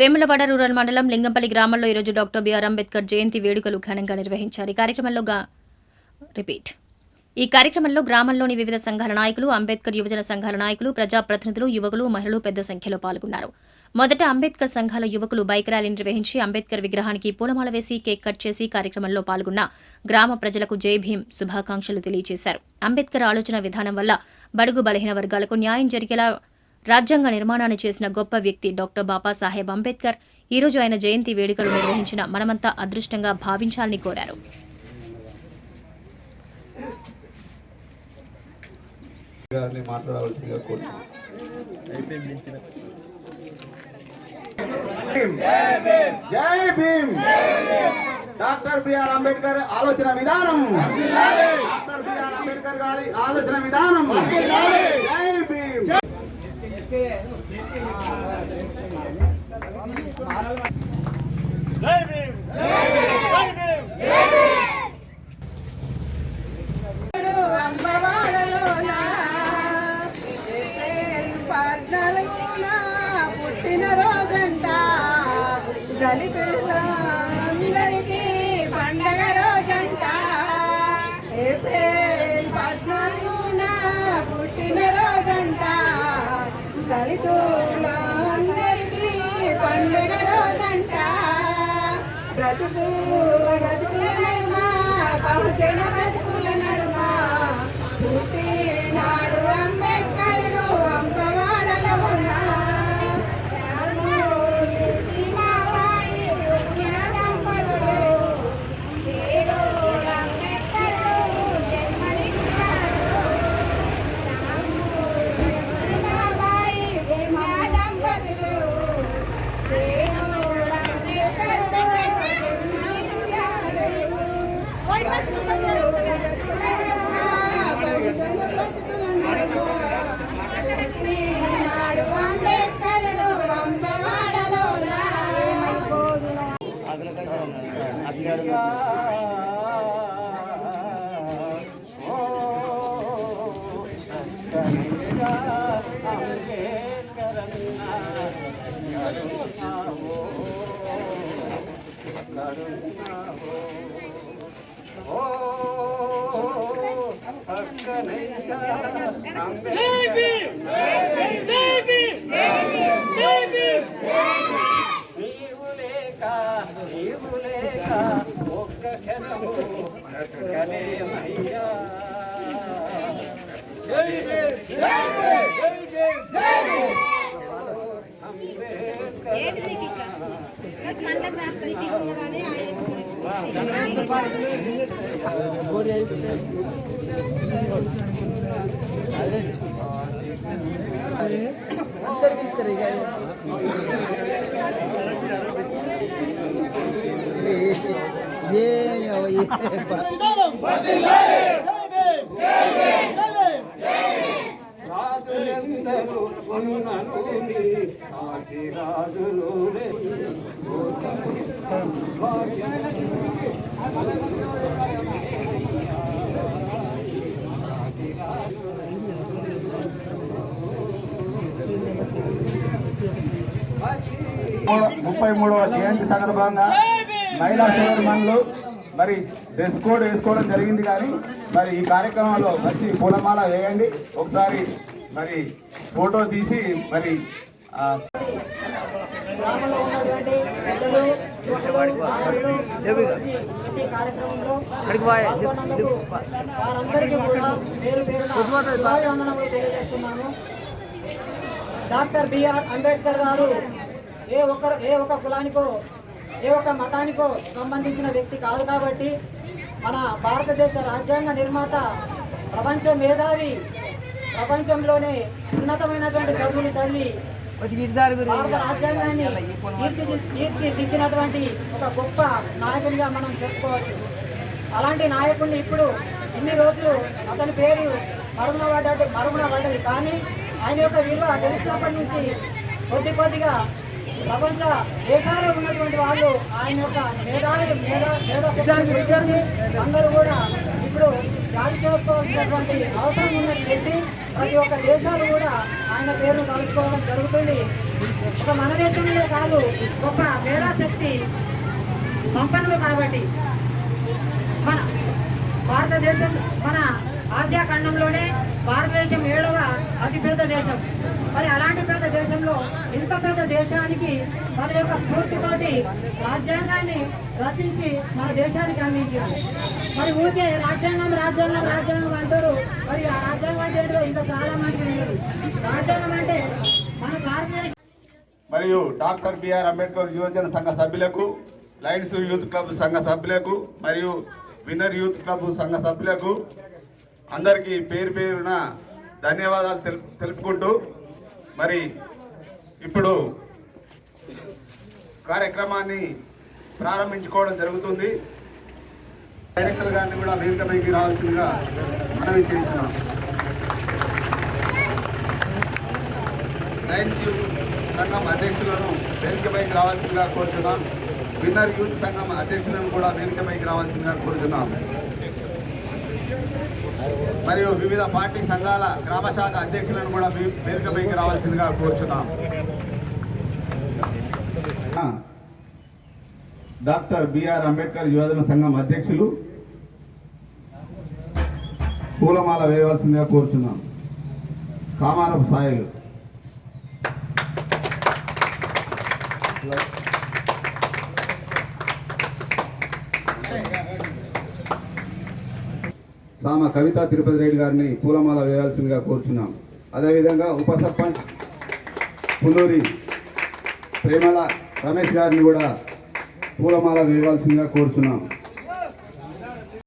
Vemulawada rural మండలం లింగంపల్లి గ్రామంలో ఈరోజు డాక్టర్ బిఆర్ అంబేద్కర్ జయంతి వేడుకలు ఘనంగా నిర్వహించారు. ఈ కార్యక్రమంలో రిపీట్. ఈ కార్యక్రమంలో గ్రామంలోని వివిధ సంఘాల నాయకులు అంబేద్కర్ యువజన సంఘాల నాయకులు ప్రజాప్రతినిధులు యువకులు మహిళలు పెద్ద సంఖ్యలో పాల్గొన్నారు. మొదట అంబేద్కర్ సంఘాల యువకులు బైక్ ర్యాలీ నిర్వహించి అంబేద్కర్ విగ్రహానికి పూలమాల వేసి కేక్ కట్ చేసి కార్యక్రమంలో పాల్గొన్న గ్రామ ప్రజలకు జై భీం శుభాకాంక్షలు తెలియజేశారు అంబేద్కర్ ఆలోచన విధానం వల్ల బడుగు బలహీన వర్గాలకు న్యాయం జరిగేలా రాజ్యాంగ నిర్మాణాన్ని చేసిన గొప్ప వ్యక్తి డాక్టర్ బాబాసాహెబ్ అంబేద్కర్. ఈ రోజు ఆయన జయంతి వేడుకలు నిర్వహించిన మనమంతా అదృష్టంగా భావించాలని కోరారు. గారిని మాట్లాడవలసిందిగా కోరుతున్నాను. జై భీమ్! డాక్టర్ బిఆర్ అంబేద్కర్ ఆలోచన విధానం. డాక్టర్ బిఆర్ అంబేద్కర్ గారి ఆలోచన విధానం. అమ్మవాడలోన ఏప్రిల్ పద్నాలుగున పుట్టిన రోజంట దళితులందరికీ పండగ రోజంట ఏప్రిల్ దళితులందరికీ పండుగ రోజంట. బ్రతుకు బ్రతుకుల నడుమ బహుజన బ్రతుకుల నడుమ. పుట్టినాడు నీవు లేక నీవు లేక ఒక్క క్షణము బ్రతకలేమయ్యా జై భీమ్, జై భీమ్, జై భీమ్, ఉన్నను సాటి రాజులు ముప్పై మూడవ జయంతి సందర్భంగా మహిళా సోదరుమణులు మరి డ్రెస్ కోడ్ వేసుకోవడం జరిగింది కానీ మరి ఈ కార్యక్రమంలో వచ్చి పూలమాల వేయండి. ఒకసారి మరి ఫోటో తీసి మరి గ్రామంలో ఉన్నటువంటి పెద్దలు యువకులు, కార్యక్రమంలో పాల్గొన్నందుకు వారందరికీ కూడా పేరు పేరున శుభాభివందనములు తెలియజేస్తున్నాను డాక్టర్ బిఆర్ అంబేద్కర్ గారు ఏ ఒక్కరు ఏ ఒక్క కులానికో ఏ ఒక్క మతానికో సంబంధించిన వ్యక్తి కాదు కాబట్టి మన భారతదేశ రాజ్యాంగ నిర్మాత ప్రపంచ మేధావి ప్రపంచంలోనే ఉన్నతమైనటువంటి చదువులు చదివి భారత రాజ్యాంగాన్ని తీర్చి తీర్చిదిద్దినటువంటి ఒక గొప్ప నాయకునిగా మనం చెప్పుకోవచ్చు. అలాంటి నాయకుడిని ఇప్పుడు ఇన్ని రోజులు అతని పేరు మరుగున పడ్డట్టు మరుగున పడ్డది. కానీ ఆయన యొక్క విలువ తెలిసినప్పటి నుంచి కొద్ది కొద్దిగా ప్రపంచ దేశాల్లో ఉన్నటువంటి వాళ్ళు ఆయన యొక్క మేధావి మేధా మేధాశక్తిని గుర్తించి అందరూ కూడా ఇప్పుడు జారీ చేసుకోవాల్సినటువంటి అవసరం ఉందని చెప్పి ప్రతి ఒక్క దేశాలు కూడా ఆయన పేరును కలుసుకోవడం జరుగుతుంది. ఒక మన దేశంలో కాదు ఒక మేధాశక్తి సంపన్నులు కాబట్టి. మన భారతదేశం మన ఆసియా ఖండంలోనే భారతదేశం ఏడవ అతిపెద్ద దేశం. మరి అలాంటి పెద్ద దేశంలో ఇంత పెద్ద దేశానికి తన యొక్క స్ఫూర్తితోటి రాజ్యాంగాన్ని రచించి మన దేశానికి అందించారు. మరి ఊరికే రాజ్యాంగం రాజ్యాంగం రాజ్యాంగం అంటారు. మరి ఆ రాజ్యాంగం అంటే ఏంటో ఇంకా చాలా మందికి తెలియదు. రాజ్యాంగం అంటే మన భారతదేశం మరియు డాక్టర్ బిఆర్ అంబేద్కర్ యువజన సంఘ సభ్యులకు లయన్స్ యూత్ క్లబ్ సంఘ సభ్యులకు మరియు విన్నర్ యూత్ క్లబ్ సంఘ సభ్యులకు అందరికీ పేరు పేరున ధన్యవాదాలు తెలుపుకుంటూ మరి ఇప్పుడు కార్యక్రమాన్ని ప్రారంభించుకోవడం జరుగుతుంది. డైరెక్టర్ గారిని కూడా వేదికపైకి రావాల్సిందిగా మనవి చేస్తున్నాం. లయన్స్ యూత్ సంఘం అధ్యక్షులను వేదికపైకి రావాల్సిందిగా కోరుతున్నాం. విన్నర్ యూత్ సంఘం అధ్యక్షులను కూడా వేదికపైకి రావాల్సిందిగా కోరుతున్నాం. మరియు వివిధ పార్టీ సంఘాల గ్రామ శాఖ అధ్యక్షులను కూడా వే- వేదికపైకి రావాల్సిందిగా కోరుచున్నాం. డాక్టర్ బిఆర్ అంబేద్కర్ యువజన సంఘం అధ్యక్షులు పూలమాల వేయవలసిందిగా కోరుతున్నాం కామారపు సాయిలు. తామ కవిత తిరుపతి రెడ్డి గారిని పూలమాల వేయాల్సిందిగా కోరుచున్నాం. అదేవిధంగా ఉప సర్పంచ్ పుల్లూరి ప్రేమల రమేష్ గారిని కూడా పూలమాల వేయవలసిందిగా కోరుచున్నాం.